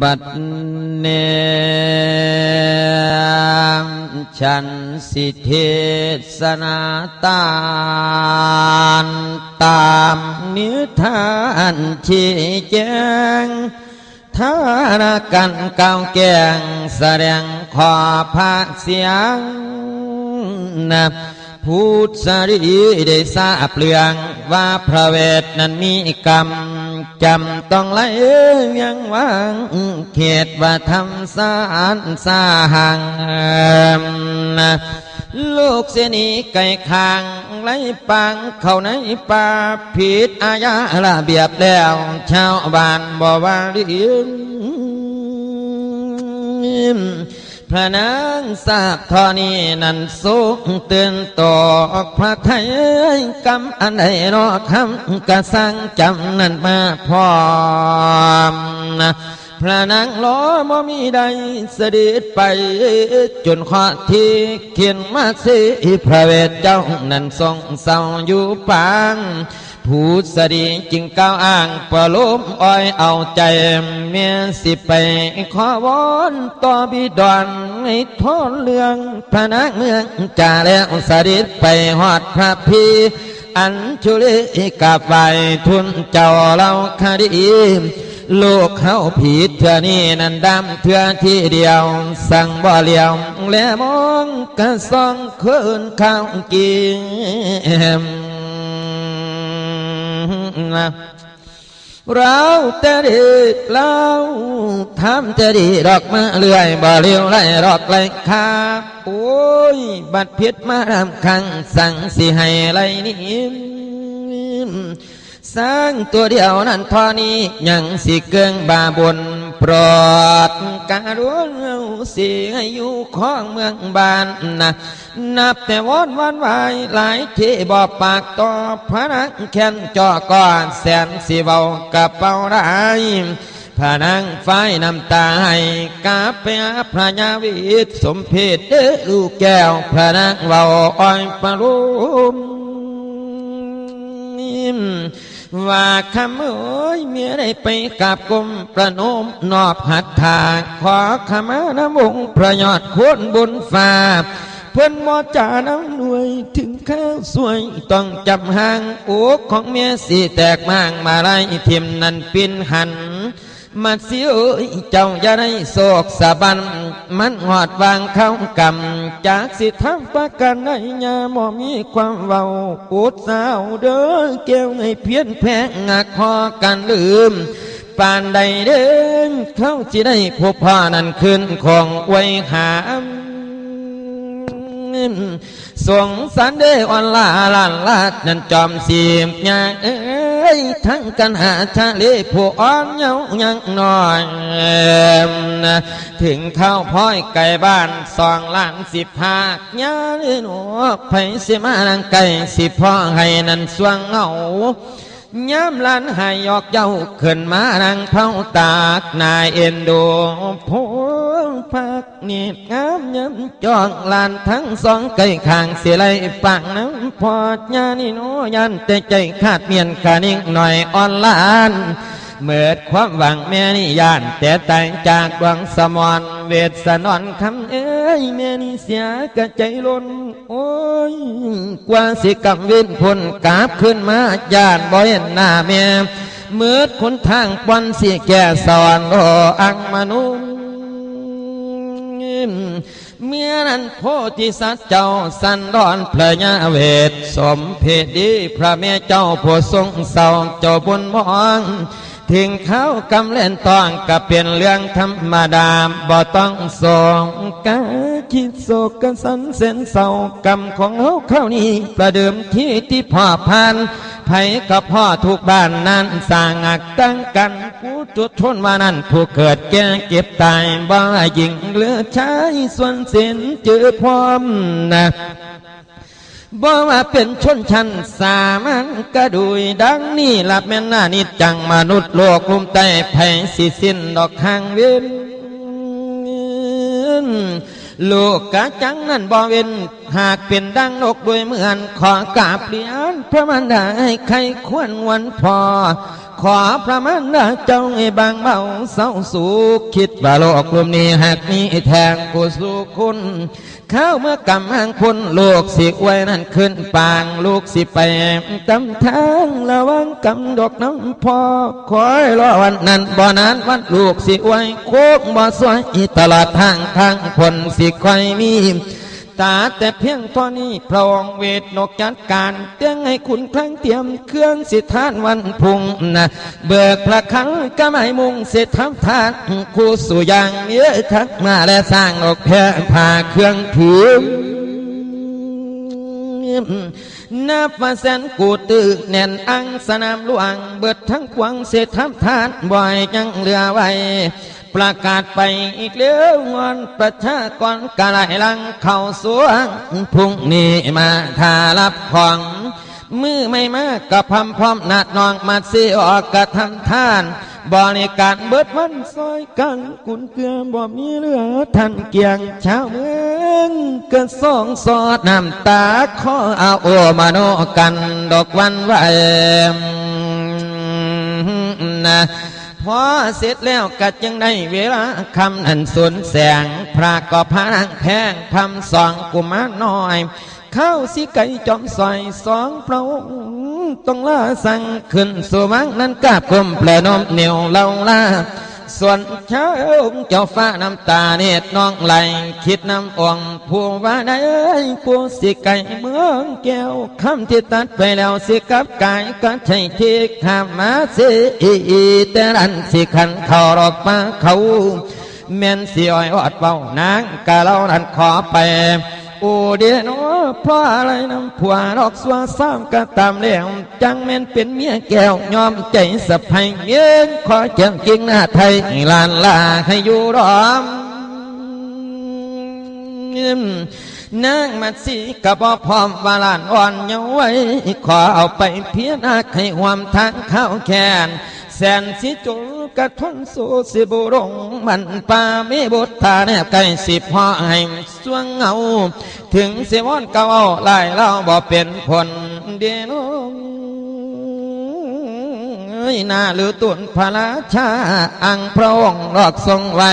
บัดเนมฉันสิเทศนาตานตามนิทานชี้แจงทานกันเก้าแกงแสดงขอพระเสียงนะพูดสรีได้ทราบเรื่องว่าพระเวทนั้นมีกรรม จำต้องไล่ยังวางเขตว่าทำสารสาหังลูกเสนีไก่คางไล่ปังเข้าในป่าผิดอาญาระเบียบแล้วชาวบ้านบ่ว่าเรียน พระนางทราบทอนี้นั้นสุขตื่นตอกพระไทยกำอันใดรอคำกระสังจำนั้นมาพร้อมนะพระนางล้อบ่มีใดเสด็จไป จนข้อที่เขียนมาสิพระเวทเจ้า นั้นทรงเศร้าอยู่ปาง ผู้สดีจึงก้าวอ้างประลมอ้อยเอาใจ เมียสิไปขอวอนต่อบิดอนให้ทนเรื่องพระนักเมืองจ่าแล้วสดิไปหอดพระพีอันชุลิกับไหวทุนเจ้าเราคดีลูกเขาผิดเถื่อนี่นันดำเถื่อที่เดียว สั่งบ่เลียวและมองกระซองคืนข้าวกิน เราจะดีเราทำจะดีดอกมะเลื่อยบ่เลี้ยวไรดอกไรคาโอ้ย บัดเพียดมาทำคังสั่งสิให้ไรนี่สร้างตัวเดียวนั่นทอนี้ยังสิเกิงบาบน โปรดการุณเอาสิให้อยู่ของเมืองบานนะนับแต่วอนวันวายหลายที่บ่ปากต่อพระนักแค้นจอก่อนแสนสิเบากระเป๋าได้พระนางไฟน้ำตาให้กาไปหาพระยาวิทย์สมเพศเด้อลูกแก้วพระนางเบาอ้อยปรุม ว่าคำเอ้ยเมียได้ไปกับกรมประนมนอบหัตถาขอขมาน้ำองค์ประยอดควรบนฟ้าเพื่อนมอจ่าน้ำหน่วยถึงข้าวสวยต้องจับหางโอกของเมียสีแตกมางมาไล่เทียมนันปินหันมาเสียวเจ้าอย่าได้โศกสะบันมันหอดวางเข้ากำ จากสิทำประกันในยาหมอมีความเว้าอุดสาวเด้อเกี่ยวให้เพี้ยนแพงงักคอกันลืมปานใดเดินเขาจะได้พบพ่อนั้นขึ้นของไว้หามสงสารเดออนลาลานลาดนั่นจอมสีมยาเอ้ ยทั้งกันหาทะเลผู้อ่อนเยายังน้อยถึงเท่าพ้อยไก่บ้านสองล้านสิบหากยาเลือหนูไผสิมานังไก่สิพ่อให้นันสวงเงาย้ำลันห้ยยอกเย้าขึ้นมานังเผาตากนายเอ็นดูพวง พักเนีดงามย้ำจองลานทั้งสองไก่ข้างเสียไหลปังน้ำพอดยานี่โนยันแต่ใจขาดเมียนขานิ่งหน่อยอ่อนลานเมื่อความหวังแม่นี่ยาน แต่แต่งจากดวงสมอนเวทสนอนคำเอ้ยแม่นี่เสียกระใจล้นโอ้ยกว่าสิกำเว้นพลกาบขึ้นมาญาติบ่เห็นหน้าแม่เมื่อคนทางปอนเสียแก่สอนโออังมนุษย์ เมียนั้นโพธิสัตว์เจ้าสันดอนพระยาเวท สมเพดีพระแม่เจ้าผู้ทรงเศร้าเจ้าบุญมองถึงเขากำเล่นต้องก็เป็นเรื่องธรรมดาบ่ต้องส่งกาคิดโศกกันสันเส้นเศร้ากรรมของเขาเข้านี้ประเดิมที่ที่พ่อพาน ไผกับพ่อทุกบ้านนั้นสร้างอักตั้งกันผู้จุดทนว่านั้นผู้เกิดแก่เก็บตายบ่ยิงเหลือใช้ส่วนส้นเจอพร้อมนะบ่ว่าเป็นชนชั้นสามัญกระดุยดังนี้ลับแม่นหน้านิจจังมนุษย์โลกลุมใต้ไผสิสิ้นดอกหางเว้น ลูกกะจังนั่นบ่เว้นหากเป็นดังนกด้วยเหมือนขอกราบเรียนพระมันดาให้ใครควรวันพอ ขอพระมันดาเจ้าให้บางเบาเศร้าสุขคิดว่าโลกกลุ่มนี้หากมีแทงกูสู่คุณเข้าเมื่อกำหังคุณลูกสิไว้นั่นขึ้นปางลูกสิไปตำทางระวังกำดอกน้ำพอคอยรอวันนั้นบ่อนานวันลูกสิไว้โคกบ่สวยตลอดทางทางผลสิคอยมี ตาแต่เพียงตอนนี้พระองค์เวทนกจัดการเตียงให้คุณครั้งเตรียมเครื่องสิทานวันพุ่งนะเบิกพระคังก็ไม่มุงเสร็จทำทานคู่สู่ยางเนื้อทักมาและสร้างออกแพร่ผ่าเครื่องถือนับว่าแสนกูตึกแน่นอังสนามลวงเบิดทั้งกวงเศรษฐทานบ่อยยังเหลือไว้ ประกาศไปอีกเลี้ยวงอนประชากรกะไหลลังเข้าสวงพรุ่งนี้มาทารับของมือไม่มากกับพร้อมพร้อมนาดนองมาซีออกกระทำท่าน บริการเบิดวันซอยกันกุนเกลือบ่มีเหลือท่านเกียงชาวเมืองก็ส่องสอดน้ำตาขอเอาโอมาโนกันดอกวันไหวนะ พอเสร็จแล้วกัดยังได้เวลาคำนันสวนแสง พระก็พางแพงพำสองกุมารน้อย เข้าสิไก่จอมซอยสองเปล่าต้องล่าสั่งขึ้นสู่มังนั้นกาบกลมแปลนมเหนียวเล่าล่า ส่วนเช้าเจ้าฟ้าน้ำตาเนตรน้องไหลคิดน้ำอ่องผู้ว่าได้ผู้สิไก่เมืองแก้วคำที่ตัดไปแล้วสิกับกายก็ใช่ที่ข้ามมาสิแต่รันสิขันเขารอกมาเขาแม่นสิอ้อยอดเบานางกะเล่านั้นขอไป โอเดียนเพราะอะไรน้ำผัวดอกสวาซ้ำก็ตามเลี้ยงจังแม่นเป็นเมียแก้วยอมใจสะพายเมียนขอเจียงจริงหน้าไทยลานลาให้อยู่รอมนางมัดสีกระบอพร้อมวาลานอ่อนเยาไว้ ขอเอาไปเพียนาให้ความทางเข้าแขนแสนสิจุลกระทนสูสิบุรงมันป่าไม่บุตรตาแนบไก่สิพ่อให้ สวงเงา ถึงเสวอนเก่าไล่เล่าบ่เป็นผลเดียวเอ้ยนาหรือตุนพระราชา อังพระองค์รอกทรงไว้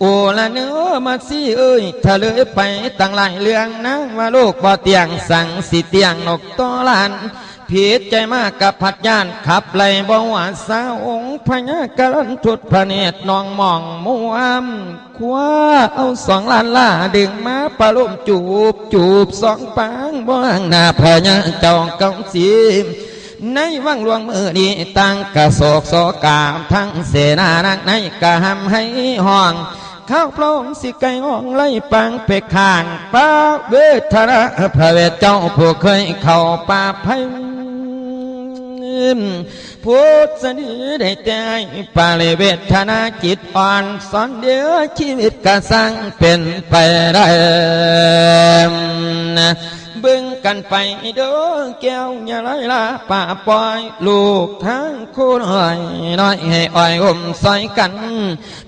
โอ้ละเนื้อมาสิเอ้ยถ้าเลยไปตั้งหลายเรื่องนะว่าลูกบ่เตียงสั่งสิเตียงนกตัวลาน ผิดใจมากกับพัดย่านขับไล่บ่หวาสาวองค์พญากรันทุดพระเนตรนองมองมัวมคว้าเอาสองล้านล่าดึงมาปะลุมจูบจูบสองปางบ้างหน้าพญาจองกองสีในวังหลวงมือนี้ตั้งกระโศกโศกามทั้งเสนานักในกระหำให้ห้องข้าวพระองสิไก่ห้องไล่ปังเปกขางป้าเวทระพระเวทเจ้าผู้เคยเข้าป่าไพ พุทธนีได้ใจปาเลเวทนาจิตอ่อนสอนเดียวชีวิตกระสังเป็นไปได้ บิ่งกันไปเด้อแก้วอย่าไรละป่าปอย ลูกทั้งคู่น้อยน้อยให้อ่อยอมซอยกัน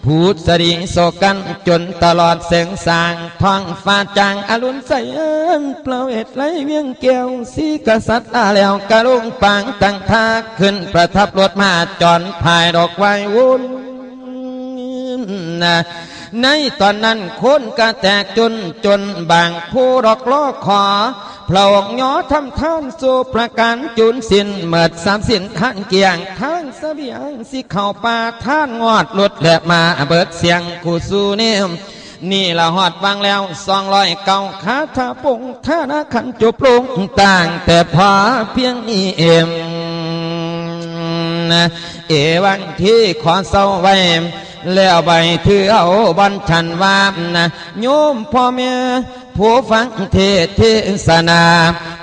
พูดสดีโศกันจนตลอดเสียงสางท้องฟ้าจางอรุณใสเอิ้นเปล่าเอ็ดไหลเวียงแก้วสีกษัตริย์อาแล้วกระลุงปางตั้งท่าขึ้นประทับรถมาจอนภายดอกไว้วุ่นนะในตอนนั้นคนกระแตกจนจนบางผู้ดอกล้อขอ พระองค์ย้อทำท่านสู่ประการจุนสินเมิดสามสินข้างเกียงท่างเสบียงสิเข้าป่าท่านงอดหลุดและมาเบิดเสียงกูสูเนมนี่ละหอดวางแล้วสองร้อยเก้าคาถาปงท่านาขันจุปลุงต่างแต่พอเพียงนี้เองนะเอวันที่ขอเศร้าไว้แล้วใบถือเอาบันชันวามนะโยมพ่อแม่ ผู้ฟังเทศเทศนา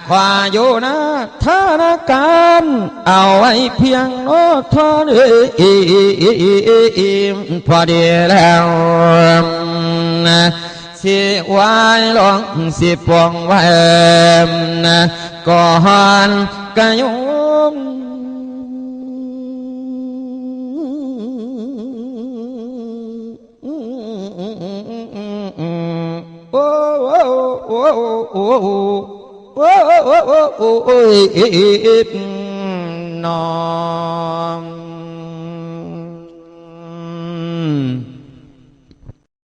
ขวาอยู่นะธนาการเอาไว้เพียงโอ้ทอนเอพอดีแล้วสิวายลองสิปวงไว้ก่อนกะโย มโ